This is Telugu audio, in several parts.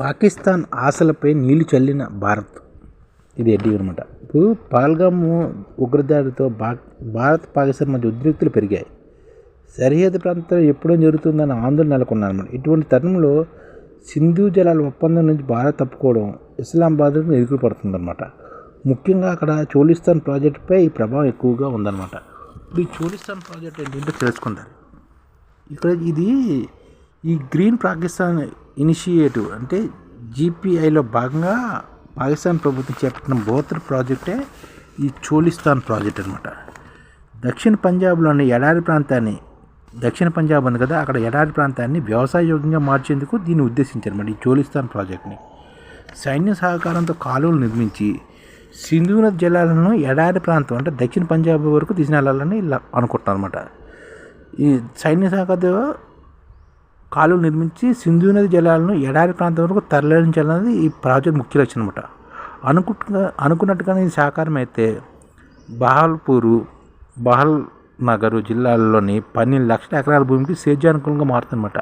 పాకిస్తాన్ ఆశలపై నీళ్ళు చల్లిన భారత్. ఇది ఎడ్డీ అనమాట. ఇప్పుడు పాల్గమ్ ఉగ్రదాడితో భారత్ పాకిస్తాన్ మధ్య ఉద్రిక్తులు పెరిగాయి. సరిహద్దు ప్రాంతంలో ఎప్పుడో జరుగుతుందని ఆందోళన నెలకొన్నారన్నమాట ఇటువంటి తరుణంలో సింధు జలాల ఒప్పందం నుంచి భారత్ తప్పుకోవడం ఇస్లామాబాద్కు ఎదురు పడుతుందన్నమాట ముఖ్యంగా అక్కడ చోలిస్తాన్ ప్రాజెక్టుపై ఈ ప్రభావం ఎక్కువగా ఉందన్నమాట. ఇప్పుడు ఈ చోలిస్తాన్ ప్రాజెక్ట్ ఏంటంటే తెలుసుకుంటారు ఇక్కడ ఇది ఈ గ్రీన్ పాకిస్తాన్ ఇనిషియేటివ్ అంటే జీపీఐలో భాగంగా పాకిస్తాన్ ప్రభుత్వం చేపట్టిన బోతర్ ప్రాజెక్టే ఈ చోలిస్తాన్ ప్రాజెక్ట్ అనమాట దక్షిణ పంజాబ్లోని ఎడారి ప్రాంతాన్ని దక్షిణ పంజాబ్ ఉంది కదా అక్కడ ఎడారి ప్రాంతాన్ని వ్యవసాయయోగ్యంగా మార్చేందుకు దీన్ని ఉద్దేశించారు ఈ చోలిస్తాన్ ప్రాజెక్ట్ని. సైన్య సహకారంతో కాలువలు నిర్మించి సింధు నది జలాలను ఎడారి ప్రాంతం అంటే దక్షిణ పంజాబ్ వరకు తీసుకెళ్ళాలని ఇలా అనుకుంటున్నారు అనమాట ఈ సైన్య సహకారంతో కాలువలు నిర్మించి సింధు నది జలాలను ఎడారి ప్రాంతం వరకు తరలించాలన్నది ఈ ప్రాజెక్ట్ ముఖ్య లక్ష్యం అనమాట అనుకుంటుగా అనుకున్నట్టుగానే ఇది సాకారం అయితే బహాల్పూరు బహల్ నగరు జిల్లాల్లోని పన్నెండు లక్షల ఎకరాల భూమికి సేద్యానుకూలంగా మారుతుందన్నమాట.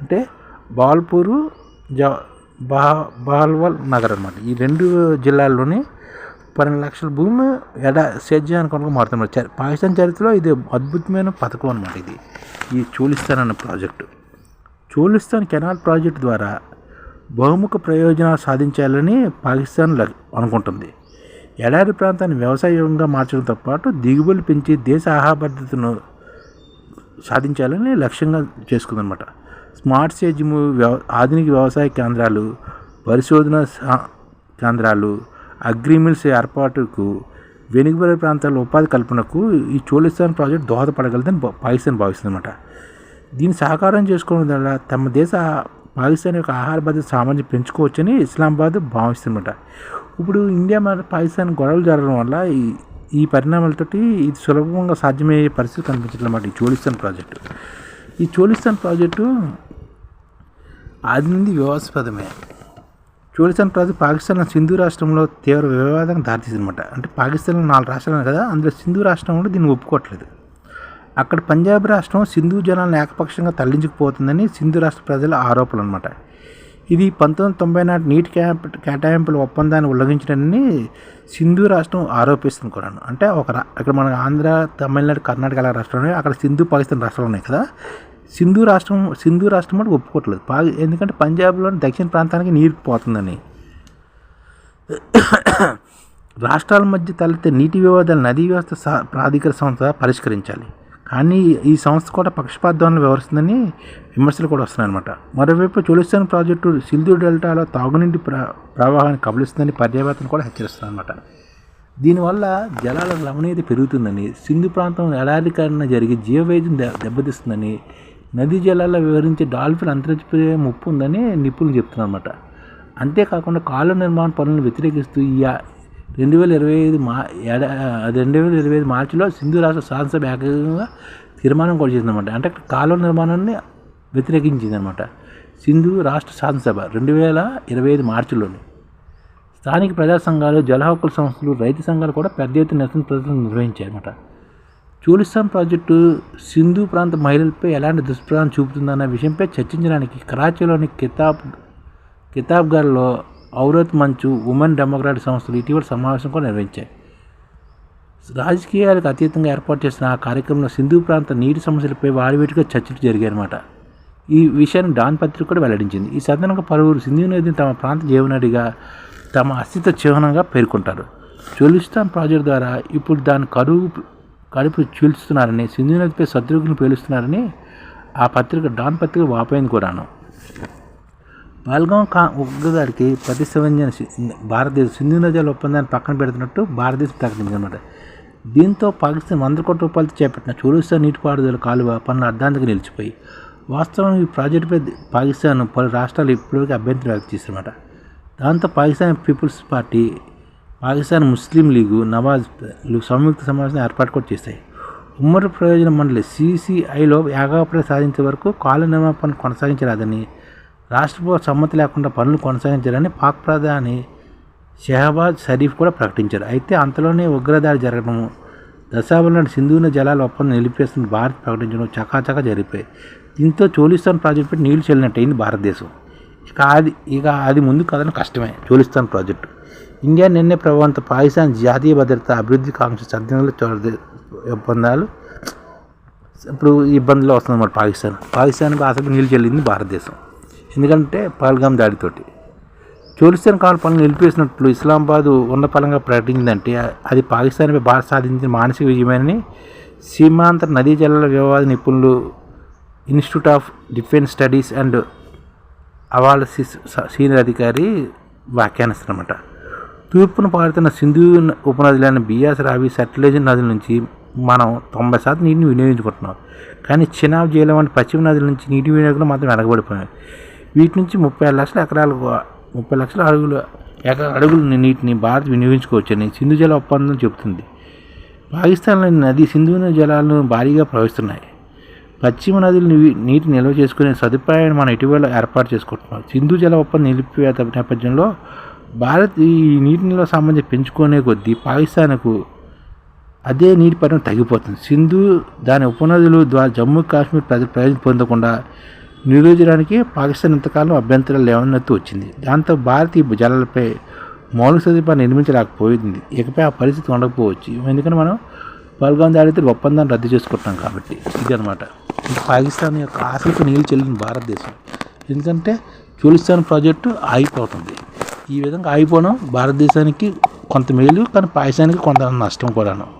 అంటే బాల్పూరు జ బహ బహల్వల్ నగర్ అనమాట ఈ రెండు జిల్లాల్లోని పన్నెండు లక్షల భూమి ఎడ సేద్యానుకూలంగా మారుతుంది పాకిస్తాన్ చరిత్రలో ఇది అద్భుతమైన పథకం అనమాట ఇది. ఈ చోలిస్తాన్ అనే ప్రాజెక్టు. చోలిస్తాన్ కెనాల్ ప్రాజెక్టు ద్వారా బహుముఖ ప్రయోజనాలు సాధించాలని పాకిస్తాన్ ల- అనుకుంటుంది. ఎడారి ప్రాంతాన్ని వ్యవసాయంగా మార్చడంతో పాటు దిగుబడులు పెంచి దేశ ఆహాభద్రతను సాధించాలని లక్ష్యంగా చేసుకుందనమాట స్మార్ట్ సేద్యము వ్యవ ఆధునిక వ్యవసాయ కేంద్రాలు పరిశోధన సా- కేంద్రాలు అగ్రిమెంట్స్ ఏర్పాటుకు వెనుకబడి ప్రాంతాల్లో ఉపాధి కల్పనకు ఈ చోలిస్తాన్ ప్రాజెక్ట్ దోహదపడగలదని పాకిస్తాన్ భావిస్తుందన్నమాట. దీన్ని సహకారం చేసుకోవడం ద్వారా తమ దేశ పాకిస్తాన్ యొక్క ఆహార భద్రత సామర్థ్యం పెంచుకోవచ్చని ఇస్లామాబాద్ భావిస్తుందన్నమాట. ఇప్పుడు ఇండియా మన పాకిస్తాన్ గొడవలు జరగడం వల్ల ఈ ఈ పరిణామాలతోటి ఇది సులభంగా సాధ్యమయ్యే పరిస్థితి కనిపించడం అన్నమాట ఈ చోలిస్తాన్ ప్రాజెక్టు. ఈ చోలిస్తాన్ ప్రాజెక్టు అది నుండి వివాదాస్పదమే. చోలిస్తాన్ ప్రాజెక్ట్ పాకిస్తాన్ సింధు రాష్ట్రంలో తీవ్ర వివాదానికి దారితీసిందన్నమాట. అంటే పాకిస్తాన్లో నాలుగు రాష్ట్రాలు కదా అందులో సింధు రాష్ట్రం కూడా దీన్ని ఒప్పుకోవట్లేదు. అక్కడ పంజాబ్ రాష్ట్రం సింధు జలాలను ఏకపక్షంగా తరలించకపోతుందని సింధు రాష్ట్ర ప్రజల ఆరోపణలు అనమాట ఇది పంతొమ్మిది తొంభై నాటి నీటి క్యాంప్ కేటాయింపుల ఒప్పందాన్ని ఉల్లంఘించడాన్ని సింధు రాష్ట్రం ఆరోపిస్తుంది కూడా అంటే ఒక ఇక్కడ మన ఆంధ్ర తమిళనాడు కర్ణాటక అలా రాష్ట్రాలు ఉన్నాయి. అక్కడ సింధు పాకిస్తాన్ రాష్ట్రాలు ఉన్నాయి కదా. సింధు రాష్ట్రం సింధు రాష్ట్రం కూడా ఒప్పుకోవట్లేదు. పా ఎందుకంటే పంజాబ్లోని దక్షిణ ప్రాంతానికి నీరు పోతుందని. రాష్ట్రాల మధ్య తలెత్తే నీటి వివాదాలు నదీ వ్యవస్థ ప్రాధికార సంస్థ పరిష్కరించాలి. కానీ ఈ సంస్థ కూడా పక్షపాతాలను వ్యవహరిస్తుందని విమర్శలు కూడా వస్తున్నాయన్నమాట. మరోవైపు చోలిస్తాన్ ప్రాజెక్టు సింధు డెల్టాలో తాగునీటి ప్ర ప్రవాహాన్ని కబలిస్తుందని పర్యావేత్తలు కూడా హెచ్చరిస్తున్నారన్నమాట. దీనివల్ల జలాల లవణీయత పెరుగుతుందని సింధు ప్రాంతం ఎడారికరణ జరిగి జీవవైద్యం దె దెబ్బతీస్తుందని నదీ జలాల్లో వివరించే డాల్ఫిన్ అంతరించిపోయే ముప్పు ఉందని నిపుణులు చెప్తున్నారన్నమాట. అంతేకాకుండా కాలువ నిర్మాణ పనులను వ్యతిరేకిస్తూ ఈ రెండు వేల ఇరవై ఐదు మా ఏడా రెండు వేల ఇరవై ఐదు మార్చిలో సింధు రాష్ట్ర శాసనసభ ఏకంగా తీర్మానం కూడా చేసిందన్నమాట. అంటే కాలువ నిర్మాణాన్ని వ్యతిరేకించిందనమాట సింధు రాష్ట్ర శాసనసభ రెండు వేల ఇరవై ఐదు మార్చిలోని. స్థానిక ప్రజా సంఘాలు జల హక్కుల సంస్థలు రైతు సంఘాలు కూడా పెద్ద ఎత్తున నిరసన ప్రదర్శనలు నిర్వహించాయన్నమాట. చూలిస్తాన్ ప్రాజెక్టు సింధు ప్రాంత మహిళలపై ఎలాంటి దుష్ప్రభావం చూపుతుందన్న విషయంపై చర్చించడానికి కరాచీలోని కితాబ్ కితాబ్గర్లో ఔరత్ మంచు ఉమెన్ డెమోక్రాటిక్ సంస్థలు ఇటీవల సమావేశం కూడా నిర్వహించాయి. రాజకీయాలకు అతీతంగా ఏర్పాటు చేసిన ఆ కార్యక్రమంలో సింధు ప్రాంత నీటి సమస్యలపై వాడివేటిగా చర్చలు జరిగాయన్నమాట. ఈ విషయాన్ని డాన్ పత్రిక కూడా వెల్లడించింది. ఈ సందర్భంగా పలువురు సింధు నదిని తమ ప్రాంత జీవనడిగా తమ అస్తిత్వ చిహ్నంగా పేర్కొంటారు. చోలిస్తాన్ ప్రాజెక్టు ద్వారా ఇప్పుడు దాని కరువు కడుపు చీల్చుతున్నారని సింధు నదిపై శత్రుఘ్ని పేలుస్తున్నారని ఆ పత్రిక డాన్ పత్రిక వాపోయింది కూడాను. పాల్గొం కా ఉగ్రదాడికి ప్రతిస్పందించిన భారతదేశ సింధు నదుల ఒప్పందాన్ని పక్కన పెడుతున్నట్టు భారతదేశం ప్రకటించిందన్నమాట. దీంతో పాకిస్తాన్ వంద కోట్ల రూపాయలతో చేపట్టిన చోలిస్తాన్ నీటిపారుదల కాలువ పనులు అర్ధాంతకు నిలిచిపోయి వాస్తవం ఈ ప్రాజెక్టుపై పాకిస్తాన్ పలు రాష్ట్రాలు ఇప్పటివరకు అభ్యంతరం వ్యక్తం చేశారన్నమాట. దాంతో Pakistan Peoples Party Pakistan Muslim League Nawaz సంయుక్త సమావేశం ఏర్పాటు కూడా చేశాయి. ఉమ్మడి ప్రయోజన మండలి సిసిఐలో ఏకాభిప్రాయం సాధించే వరకు కాలు నిర్మాణ పనులు రాష్ట్ర రాష్ట్రపతి సమ్మతి లేకుండా పనులు కొనసాగించాలని పాక్ ప్రధాని షెహబాజ్ షరీఫ్ కూడా ప్రకటించారు. అయితే అంతలోనే ఉగ్రదాడి జరగడము దశాబ్దం సింధువున జలాల ఒప్పందం నిలిపేస్తున్న భారత్ ప్రకటించడం చకాచకా జరిగిపోయి దీంతో చోలిస్తాన్ ప్రాజెక్టుపై నీళ్ళు చెల్లినట్టయింది భారతదేశం. ఇక అది ఇక అది ముందు కదన కష్టమే. చోలిస్తాన్ ప్రాజెక్టు. ఇండియా నిన్నే ప్రభావంతో పాకిస్తాన్ జాతీయ భద్రత అభివృద్ధి కాంక్ష సాధనలు ఒప్పందాలు ఇప్పుడు ఇబ్బందులు వస్తుందన్నమాట పాకిస్తాన్. పాకిస్తాన్కి ఆసక్తి నీళ్ళు చెల్లింది భారతదేశం. ఎందుకంటే పాల్గాం దాడితోటి. చోలిస్తాన్ కాల్పలను నిలిపేసినట్లు ఇస్లామాబాద్ ఉన్నపలంగా ప్రకటించిందంటే అది పాకిస్తాన్పై భారత్ సాధించిన మానసిక విజయమని సీమాంతర నదీ జలాల వివాద నిపుణులు institute of defence studies and analyses senior అధికారి వ్యాఖ్యానిస్తారన్నమాట. తూర్పున పారుతున్న సింధు ఉపనదులైన బియాస్ రావి సట్లేజ్ నదుల నుంచి మనం తొంభై శాతం నీటిని వినియోగించుకుంటున్నాం. కానీ చినాబ్ జైలం వంటి పశ్చిమ నదుల నుంచి నీటి వినియోగం మాత్రం వెనకబడిపోయాయి వీటి నుంచి ముప్పై లక్షల ఎకరాలు ముప్పై లక్షల అడుగులు ఎకర అడుగులు నీటిని భారత్ వినియోగించుకోవచ్చని సింధు జల ఒప్పందం చెబుతుంది. పాకిస్తాన్లోని నది సింధు జలాలను భారీగా ప్రవహిస్తున్నాయి. పశ్చిమ నదులు నీటి నిల్వ చేసుకునే సదుపాయాన్ని మనం ఇటీవల ఏర్పాటు చేసుకుంటున్నాం. సింధు జల ఒప్పందం నిలిపివేత నేపథ్యంలో భారత్ ఈ నీటి నిల్వ సంబంధించి పెంచుకునే కొద్దీ పాకిస్తాన్కు అదే నీటి పరిమాణం తగ్గిపోతుంది. సింధు దాని ఉపనదులు ద్వారా జమ్మూ కాశ్మీర్ ప్రజలు ప్రయోజనం పొందకుండా నిరోధించడానికి పాకిస్తాన్ ఇంతకాలం అభ్యంతరాలు లేవన్నట్టు వచ్చింది. దాంతో భారతీయ భుజాలపై మౌలిక సదుపాయాలు నిర్మించలేకపోయింది. ఇకపై ఆ పరిస్థితి ఉండకపోవచ్చు. ఎందుకంటే మనం? పల్గాం దాడితే ఒప్పందాన్ని రద్దు చేసుకుంటున్నాం కాబట్టి. ఇది పాకిస్తాన్ యొక్క ఆశలకు నీళ్ళు చెల్లిన భారతదేశం. ఎందుకంటే చూలిస్తాన్ ప్రాజెక్టు ఆగిపోతుంది. ఈ విధంగా ఆగిపోవడం భారతదేశానికి కొంత మేలు కానీ పాకిస్తానికి కొంత నష్టం కూడాను.